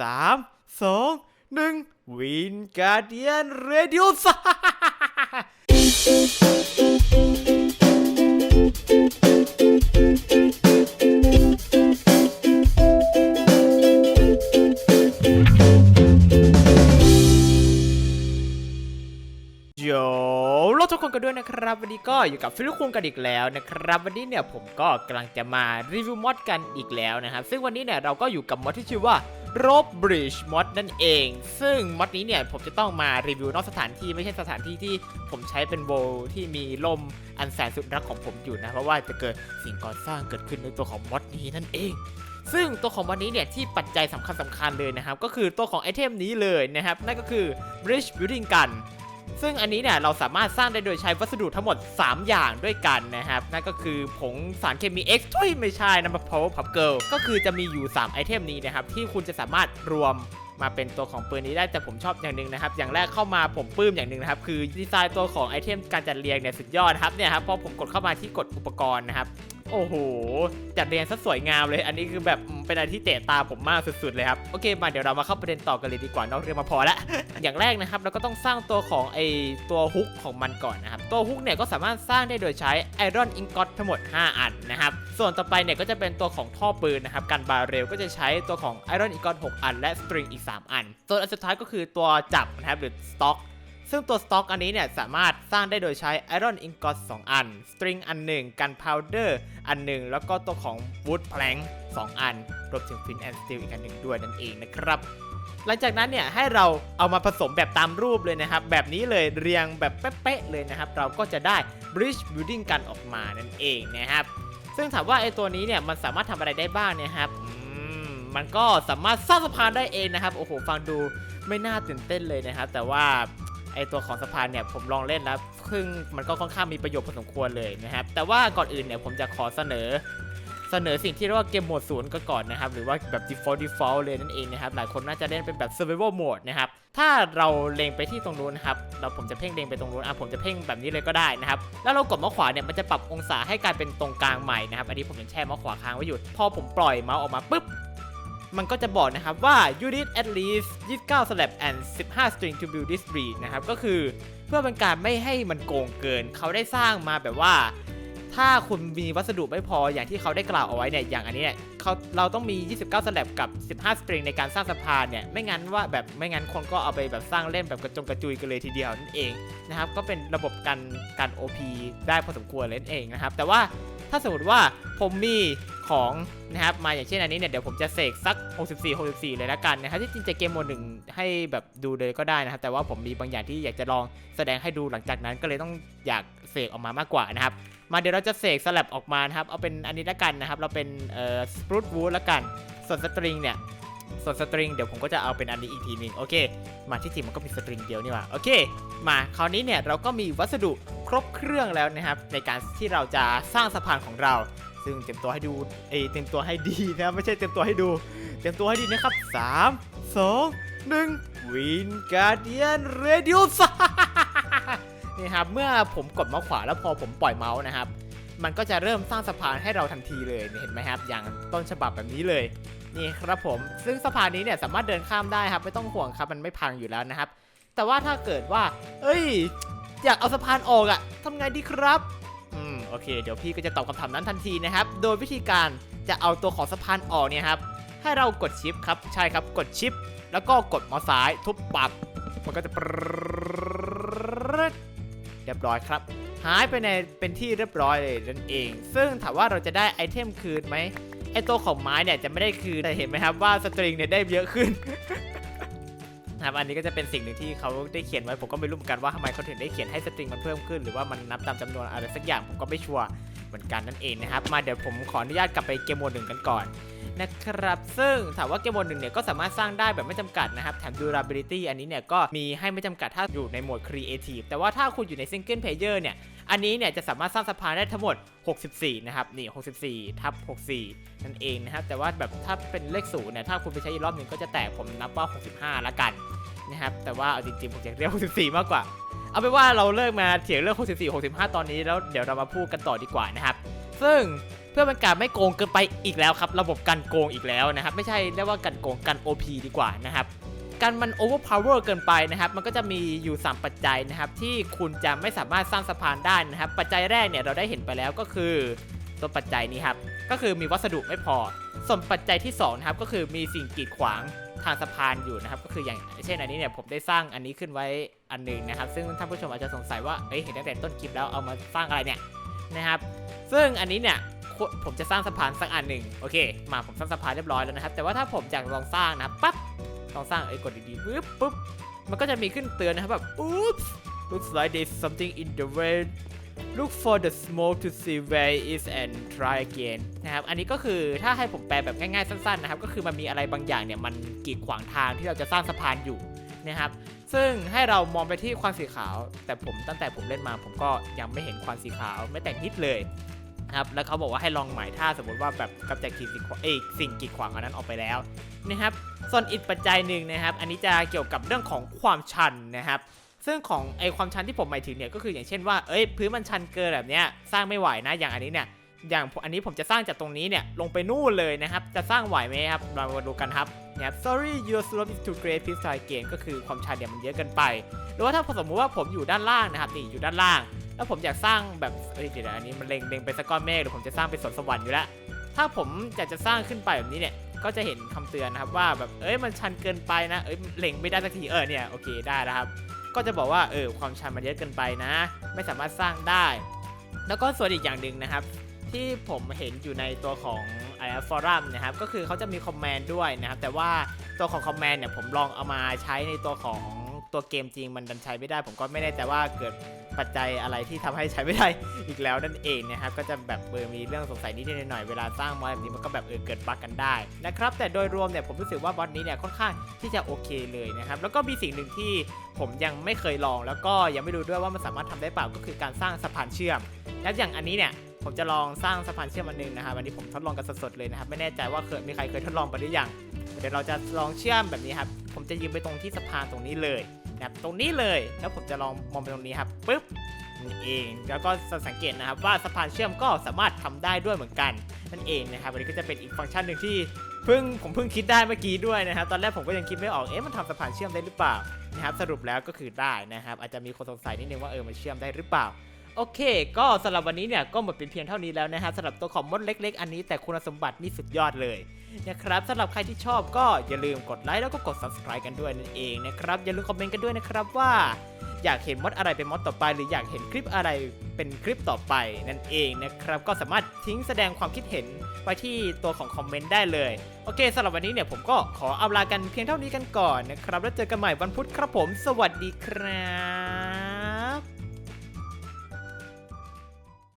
สามสองหนึ่งวินการเดียนเรดิโอสโยเราทุกคนกันด้วยนะครับ วันนี้ก็อยู่กับฟิลิปคุงกันอีกแล้วนะครับ วันนี้เนี่ยผมก็กำลังจะมารีวิวมอดกันอีกแล้วนะครับ ซึ่งวันนี้เนี่ยเราก็อยู่กับมอดที่ชื่อว่า r o b Bridge มอดนั่นเอง ซึ่งมอดนี้เนี่ยผมจะต้องมารีวิวนอกสถานที่ไม่ใช่สถานที่ที่ผมใช้เป็นโวลที่มีลมอันแสนสุดรักของผมอยู่นะ เพราะว่าจะเกิดสิ่งก่อสร้างเกิดขึ้นในตัวของมอดนี้นั่นเอง ซึ่งตัวของวันนี้เนี่ยที่ปัจจัยสำคัญสำคัญเลยนะครับ ก็คือตัวของไอเทมนี้เลยนะครับ นั่นก็คือ Bridge Building Gun ซึ่งอันนี้เนี่ยเราสามารถสร้างได้โดยใช้วัสดุทั้งหมด 3 อย่างด้วยกันนะครับ นั่นก็คือผงสารเคมี X ทุยไม่ใช่นะมา Power Pup Girl ก็คือจะมีอยู่ 3 ไอเทมนี้นะครับ ที่คุณจะสามารถรวมมาเป็นตัวของปืนนี้ได้แต่ผมชอบอย่างหนึ่งนะครับ อย่างแรกเข้ามาผมปลื้มอย่างหนึ่งนะครับ คือดีไซน์ตัวของไอเทมการจัดเรียงเนี่ยสุดยอดครับเนี่ยครับพอผมกดเข้ามาที่กดอุปกรณ์นะครับ โอ้โห จัดเรียงซะสวยงามเลย อันนี้คือแบบเป็นอะไรที่เตะตาผมมากสุดๆเลยครับ โอเค มาเดี๋ยวเรามาเข้าประเด็นต่อกันเลยดีกว่านอกเรื่องมาพอละ อย่างแรกนะครับเราก็ต้องสร้างตัวของไอตัวฮุกของมันก่อนนะครับ ตัวฮุกเนี่ยก็สามารถสร้างได้โดยใช้ไอรอนอิงกอตทั้งหมด 5 อันนะครับ ส่วนต่อไปเนี่ยก็จะเป็นตัวของท่อปืนนะครับการบาเรลก็จะใช้ตัวของไอรอนอิงกอต6อัน และสตริงอีก 3 อัน ส่วนอันสุดท้ายก็คือตัวจับนะครับหรือสต็อก ซึ่งตัวสต็อกอันนี้เนี่ยสามารถสร้างได้โดยใช้ Iron Ingot 2อัน String อันหนึ่งกัน Powder อันหนึ่งแล้วก็ตัวของ Wood Plank 2อัน รวมถึง Flint and Steel อีกอันหนึ่งด้วยนั่นเองนะครับ หลังจากนั้นเนี่ยให้เราเอามาผสมแบบตามรูปเลยนะครับ แบบนี้เลยเรียงแบบเป๊ะๆเลยนะครับ เราก็จะได้ Bridge Building กันออกมานั่นเองนะครับ ซึ่งถามว่าไอ้ตัวนี้เนี่ยมันสามารถทำอะไรได้บ้างเนะครับมมันก็สามารถสร้างสะพานได้เองนะครับ โอ้โห ฟังดูไม่น่าตื่นเต้นเลยนะครับ แต่ว่า ไอตัวของสะพานเนี่ยผมลองเล่นแล้วซึ่งมันก็ค่อนข้างมีประโยชน์พอสมควรเลยนะครับ แต่ว่าก่อนอื่นเนี่ยผมจะขอเสนอเสนอสิ่งที่เรียกว่าเกมโหมดศูนย์ก็ก่อนนะครับ หรือว่าแบบ default default เลยนั่นเองนะครับ หลายคนน่าจะเล่นเป็นแบบ survival mode นะครับ ถ้าเราเล็งไปที่ตรงนู้นนะครับ เราผมจะเพ่งเล็งไปตรงนู้นอะผมจะเพ่งแบบนี้เลยก็ได้นะครับ แล้วเรากดเมาส์ขวาเนี่ยมันจะปรับองศาให้กลายเป็นตรงกลางใหม่นะครับ อันนี้ผมยังแช่เมาส์ขวาค้างไว้อยู่ พอผมปล่อยเมาส์ออกมาปุ๊บ มันก็จะบอกนะครับว่า you need at least 29 slab and 15 string to build this bridge นะครับ ก็คือเพื่อเป็นการไม่ให้มันโกงเกิน เขาได้สร้างมาแบบว่า ถ้าคุณมีวัสดุไม่พออย่างที่เขาได้กล่าวเอาไว้เนี่ย อย่างอันนี้เนี่ยเขาเราต้องมี 29สแลบกับ 15สตริงในการสร้างสะพานเนี่ย ไม่งั้นว่าแบบไม่งั้นคนก็เอาไปแบบสร้างเล่นแบบกระจงกระจุยกันเลยทีเดียวนั่นเองนะครับ ก็เป็นระบบการการ OP ได้พอสมควรเลยนั่นเองนะครับ แต่ว่า ถ้าสมมติว่าผมมีของนะครับมาอย่างเช่นอันนี้เนี่ยเดี๋ยวผมจะเสกสัก 64 64 เลยละกันนะครับที่จริงจะเกมโหมดหนึ่งให้แบบดูเลยก็ได้นะครับแต่ว่าผมมีบางอย่างที่อยากจะลองแสดงให้ดูหลังจากนั้นก็เลยต้องอยากเสกออกมามากกว่านะครับมาเดี๋ยวเราจะเสกสลับออกมานะครับเอาเป็นอันนี้ละกันนะครับเราเป็นเอ่อสปรูตวูดละกัน ส่วนสตริงเนี่ยส่วนสตริงเดี๋ยวผมก็จะเอาเป็นอันนี้อีกทีหนึงโอเค มาที่จริงมันก็มีสตริงเดียวนี่ว่าโอเค มาคราวนี้เนี่ยเราก็มีวัสดุ รบเครื่องแล้วนะครับ ในการที่เราจะสร้างสะพานของเรา ซึ่งเตรียมตัวให้ดูเอเตรียมตัวให้ดีนะครับไม่ใช่เตรียมตัวให้ดู เตรียมตัวให้ดีนะครับ3 2 1วินการเดียนเรดิโอสนี่ครับเมื่อผมกดเมาส์ขวาแล้วพอผมปล่อยเมาส์นะครับ มันก็จะเริ่มสร้างสะพานให้เราทันทีเลยเห็นไหมครับ อย่างต้นฉบับแบบนี้เลยนี่ครับผมซึ่งสะพานนี้เนี่ยสามารถเดินข้ามได้ครับ ไม่ต้องห่วงครับมันไม่พังอยู่แล้วนะครับ แต่ว่าถ้าเกิดว่า เอ้ย อยากเอาสะพานออกอะทำไงดีครับ อืมโอเค เดี๋ยวพี่ก็จะตอบคำถามนั้นทันทีนะครับ โดยวิธีการจะเอาตัวของสะพานออกเนี่ยครับ ให้เรากดชิปครับ ใช่ครับ กดชิป แล้วก็กดมาส์ซ้ายทุบปับ มันก็จะเรียบร้อยครับ หายไปในเป็นที่เรียบร้อยเลยนั่นเอง ซึ่งถามว่าเราจะได้ไอเทมคืนไหมไอตัวของไม้เนี่ยจะไม่ได้คืนแต่เห็นไหมครับว่าสตริงเนี่ยได้เยอะขึ้น นะครับอันนี้ก็จะเป็นสิ่งหนึ่งที่เขาได้เขียนไว้ผมก็ไม่รู้เหมือนกันว่าทำไมเขาถึงได้เขียนให้สตริงมันเพิ่มขึ้น หรือว่ามันนับตามจำนวนอะไรสักอย่างผมก็ไม่ชัวร์ เหมือนกันนั่นเองนะครับ มาเดี๋ยวผมขออนุญาตกลับไปเกมโหมดหนึ่งกันก่อนนะครับ ซึ่งถามว่าเกมโหมดหนึ่งเนี่ยก็สามารถสร้างได้แบบไม่จำกัดนะครับ แถม durability อันนี้เนี่ยก็มีให้ไม่จำกัดถ้าอยู่ในโหมด creative แต่ว่าถ้าคุณอยู่ใน single player เนี่ย อันนี้เนี่ยจะสามารถสร้างสะพานได้ทั้งหมด 64 นะครับ นี่ 64 ทับ 64 นั่นเองนะครับ แต่ว่าแบบถ้าเป็นเลขศูนย์เนี่ย ถ้าคุณไปใช้อีกรอบหนึ่งก็จะแตกผมนับว่า 65 ละกันนะครับ แต่ว่าเอาจริงๆผมอยากเรียก64 มากกว่า เอาเป็นว่าเราเลิกมาเถียงเรื่อง 64 65 ตอนนี้แล้วเดี๋ยวเรามาพูดกันต่อดีกว่านะครับ ซึ่งเพื่อเป็นการไม่โกงเกินไปอีกแล้วครับ ระบบการโกงอีกแล้วนะครับ ไม่ใช่เรียกว่าการโกงกัน OP ดีกว่านะครับการมัน overpower เกินไปนะครับ มันก็จะมีอยู่ 3 ปัจจัยนะครับ ที่คุณจะไม่สามารถสร้างสะพานได้นะครับ ปัจจัยแรกเนี่ยเราได้เห็นไปแล้วก็คือตัวปัจจัยนี้ครับ ก็คือมีวัสดุไม่พอ ส่วนปัจจัยที่2นะครับก็คือมีสิ่งกีดขวาง ทางสะพานอยู่นะครับ ก็คืออย่างเช่นอันนี้เนี่ยผมได้สร้างอันนี้ขึ้นไว้อันหนึ่งนะครับ ซึ่งท่านผู้ชมอาจจะสงสัยว่าเอ้ยเห็นตั้งแต่ต้นคลิปแล้วเอามาสร้างอะไรเนี่ยนะครับ ซึ่งอันนี้เนี่ยผมจะสร้างสะพานสักอันหนึ่งโอเค มาผมสร้างสะพานเรียบร้อยแล้วนะครับ แต่ว่าถ้าผมอยากลองสร้างนะปั๊บลองสร้างไอ้ยกดดีๆปุ๊บปุ๊บมันก็จะมีขึ้นเตือนนะครับแบบอุ๊บ looks like there's something in the way look for the smoke to see where it is and try again นะครับ อันนี้ก็คือถ้าให้ผมแปลแบบง่ายๆสั้นๆนะครับ ก็คือมันมีอะไรบางอย่างเนี่ยมันกีดขวางทางที่เราจะสร้างสะพานอยู่นะครับ ซึ่งให้เรามองไปที่ควันสีขาว แต่ผมตั้งแต่ผมเล่นมา ผมก็ยังไม่เห็นควันสีขาวไม่แต่งนิดเลยนะครับ แล้วเขาบอกว่าให้ลองหม่ถ้าสมมติว่าแบบกำจัดขีดสิ่งเอกสิ่งกีดขวางอันนั้นออกไปแล้วนะครับ ส่วนอีกปัจจัยหนึ่งนะครับ อันนี้จะเกี่ยวกับเรื่องของความชันนะครับ ซึ่งของไอความชันที่ผมหมายถึงเนี่ยก็คืออย่างเช่นว่าเอ้ยพื้นมันชันเกินแบบเนี้ยสร้างไม่ไหวนะอย่างอันนี้เนี่ยอย่างอันนี้ผมจะสร้างจากตรงนี้เนี่ยลงไปนู่นเลยนะครับจะสร้างไหวไหมครับเรามาดูกันครับนะครับ sorry your slope is too great please try again ก็คือความชันเนี่ยมันเยอะเกินไป หรือว่าถ้าสมมติว่าผมอยู่ด้านล่างนะครับนี่อยู่ด้านล่าง แล้วผมอยากสร้างแบบเอ้ยเดี๋ยวอันนี้มันเล็งเล็งไปสักก้อนเมฆหรือผมจะสร้างเป็นสวนสวรรค์อยู่แล้วถ้าผมอยากจะสร้างขึ้นไปแบบนี้เนี่ยก็จะเห็นคำเตือนนะครับว่าแบบเอ้ยมันชันเกินไปนะเอ้ยเล็งไม่ได้สักทีเออเนี่ยโอเคได้แล้วครับ ก็จะบอกว่าเออความชันมันเยอะเกินไปนะ ไม่สามารถสร้างได้ แล้วก็ส่วนอีกอย่างหนึ่งนะครับ ที่ผมเห็นอยู่ในตัวของไอ้ฟอรัมนะครับก็คือเขาจะมีคอมเมนด์ด้วยนะครับ แต่ว่าตัวของคอมเมนด์เนี่ยผมลองเอามาใช้ในตัวของตัวเกมจริงมันดันใช้ไม่ได้ ผมก็ไม่แน่ใจว่าเกิด ปัจจัยอะไรที่ทำให้ใช้ไม่ได้อีกแล้วนั่นเองนะครับก็จะแบบเออมีเรื่องสงสัยนิดหน่อยเวลาสร้างมอดแบบนี้มันก็แบบเออเกิดบั๊กกันได้นะครับแต่โดยรวมเนี่ยผมรู้สึกว่าบอสนี้เนี่ยค่อนข้างที่จะโอเคเลยนะครับแล้วก็มีสิ่งหนึ่งที่ผมยังไม่เคยลอง แล้วก็ยังไม่รู้ด้วยว่ามันสามารถทำได้เปล่าก็คือการสร้างสะพานเชื่อมและอย่างอันนี้เนี่ยผมจะลองสร้างสะพานเชื่อมอันหนึงนะครับวันนี้ผมทดลองกันสดๆเลยนะครับไม่แน่ใจว่าเคยมีใครเคยทดลองไปหรือยังเดี๋ยวเราจะลองเชื่อมแบบนี้ครับผมจะยืนไปตรงที่สะพานตรงนี้เลย ครับตรงนี้เลย แล้วผมจะลองมองไปตรงนี้ครับปึ๊บนี่เองแล้วก็สังเกตนะครับว่าสะพานเชื่อมก็สามารถทำได้ด้วยเหมือนกันนั่นเองนะครับวันนี้ก็จะเป็นอีกฟังก์ชันหนึ่งที่เพิ่งผมเพิ่งคิดได้เมื่อกี้ด้วยนะครับตอนแรกผมก็ยังคิดไม่ออกเอ๊ะมันทำสะพานเชื่อมได้หรือเปล่านะครับสรุปแล้วก็คือได้นะครับอาจจะมีคนสงสัยนิดนึงว่าเออมันเชื่อมได้หรือเปล่า โอเค ก็สำหรับวันนี้เนี่ยก็หมดเป็นเพียงเท่านี้แล้วนะฮะสำหรับตัวของมดเล็ก ๆ อันนี้แต่คุณสมบัตินี่สุดยอดเลยนะครับสำหรับใครที่ชอบก็อย่าลืมกดไลค์แล้วก็กด subscribe กันด้วยนั่นเองนะครับอย่าลืมคอมเมนต์กันด้วยนะครับว่า อยากเห็นมดอะไรเป็นมดต่อไป หรืออยากเห็นคลิปอะไรเป็นคลิปต่อไปนั่นเองนะครับก็สามารถทิ้งแสดงความคิดเห็นไว้ที่ตัวของคอมเมนต์ได้เลยโอเคสำหรับวันนี้เนี่ยผมก็ขอเอาลากันเพียงเท่านี้กันก่อนนะครับแล้วเจอกันใหม่วันพุธครับผม สวัสดีครับ